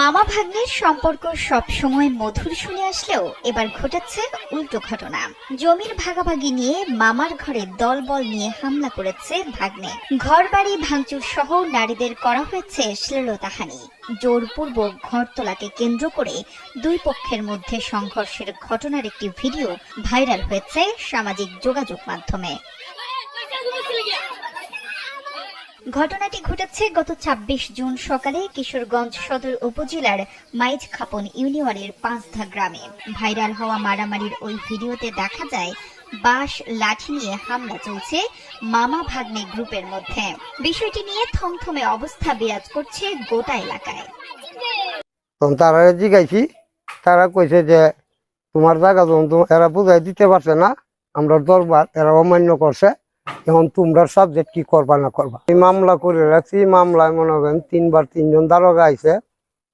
মামা ভাগ্নের সম্পর্ক সবসময় মধুর শুনে আসলেও এবার ঘটেছে উল্টো ঘটনা। জমির ভাগাভাগি নিয়ে মামার ঘরে দলবল নিয়ে হামলা করেছে ভাগ্নে। ঘর বাড়ি ভাঙচুর সহ নারীদের করা হয়েছে শ্লীলতাহানি। জোরপূর্বক ঘরতলাকে কেন্দ্র করে দুই পক্ষের মধ্যে সংঘর্ষের ঘটনার একটি ভিডিও ভাইরাল হয়েছে সামাজিক যোগাযোগ মাধ্যমে। ঘটনাটি ঘটেছে গত ২৬ জুন সকালে কিশোরগঞ্জ সদর উপজেলার মাইজ খাপন ইউনিয়নের পাঁচধা গ্রামে। ভাইরাল হওয়া মারামারির ওই ভিডিওতে দেখা যায়, বাঁশ, লাঠি নিয়ে হামলা চলছে মামা ভাগ্নে গ্রুপের মধ্যে। বিষয়টি নিয়ে থমথমে অবস্থা বিরাজ করছে গোটা এলাকায়। তারা জিগাইছি তারা কইছে যে, তোমার জায়গা এরা বুঝাই দিতে পারছে না, আমরা দরবার, এরা অমান্য করছে। এখন তোমরা সাবজেক্ট কি করবা না করবা? এই মামলা করে রাখছি মামলায় মনে করেন তিনবার তিনজন দারোগা আইছে,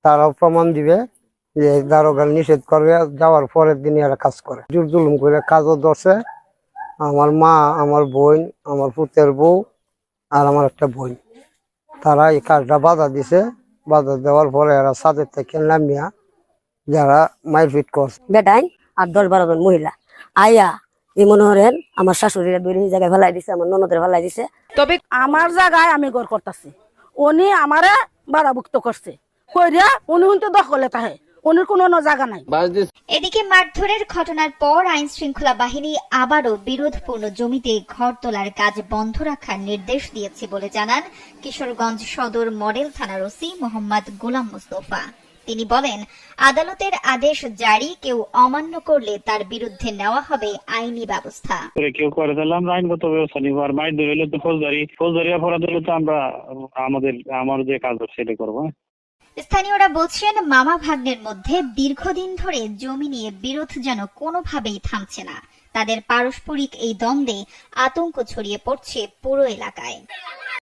তারাও প্রমাণ দিবে যে দারোগা নিষেধ করবে যাওয়ার পরের দিনই এরা কাজ করে। জোর জুলুম করে কাজও ধরছে। আমার মা, আমার বোন, আমার পুতের বউ আর আমার একটা বোন। তারা এই কাজটা বাধা দিছে। বাধা দেওয়ার পরে এরা সাদের থেকে নামিয়া যারা মারপিট করছে। বেটাই, আর দশ বারো জন মহিলা। আইয়া এই মনে আমার শাশুড়িরা দূরে এই জায়গায় ফেলাই দিছে আমার ননদের ফেলাই দিছে। তবে আমার জায়গায় আমি গড় করতেছি। উনি আমারে বাধাভুক্ত করছে। কইরা উনি কিন্তু দখলে তাহে উনির কোনো জায়গা নাই। এদিকে মারধরের ঘটনার পর আইন শৃঙ্খলা বাহিনী আবারও বিরোধপূর্ণ জমিতে ঘর তোলার কাজ বন্ধ রাখার নির্দেশ দিয়েছে বলে জানান কিশোরগঞ্জ সদর মডেল থানার ওসি মোহাম্মদ গোলাম মুস্তফা। তিনি বলেন আদালতের আদেশ জারি কেউ অমান্য করলে তার বিরুদ্ধে নেওয়া হবে আইনি ব্যবস্থা। কেউ করে আমরা আইনগত ব্যবস্থা নিবো আর ধরে হলে তো ফৌজদারি ফৌজদারি অপরাধ হলে তো আমরা আমাদের আমার যে কাজ সেটা করব হ্যাঁ। স্থানীয়রা বলছেন মামা ভাগ্নের মধ্যে দীর্ঘদিন ধরে জমি নিয়ে বিরোধ যেন কোনোভাবেই থামছে না। তাদের পারস্পরিক এই দ্বন্দ্বে আতঙ্ক ছড়িয়ে পড়ছে পুরো এলাকায়।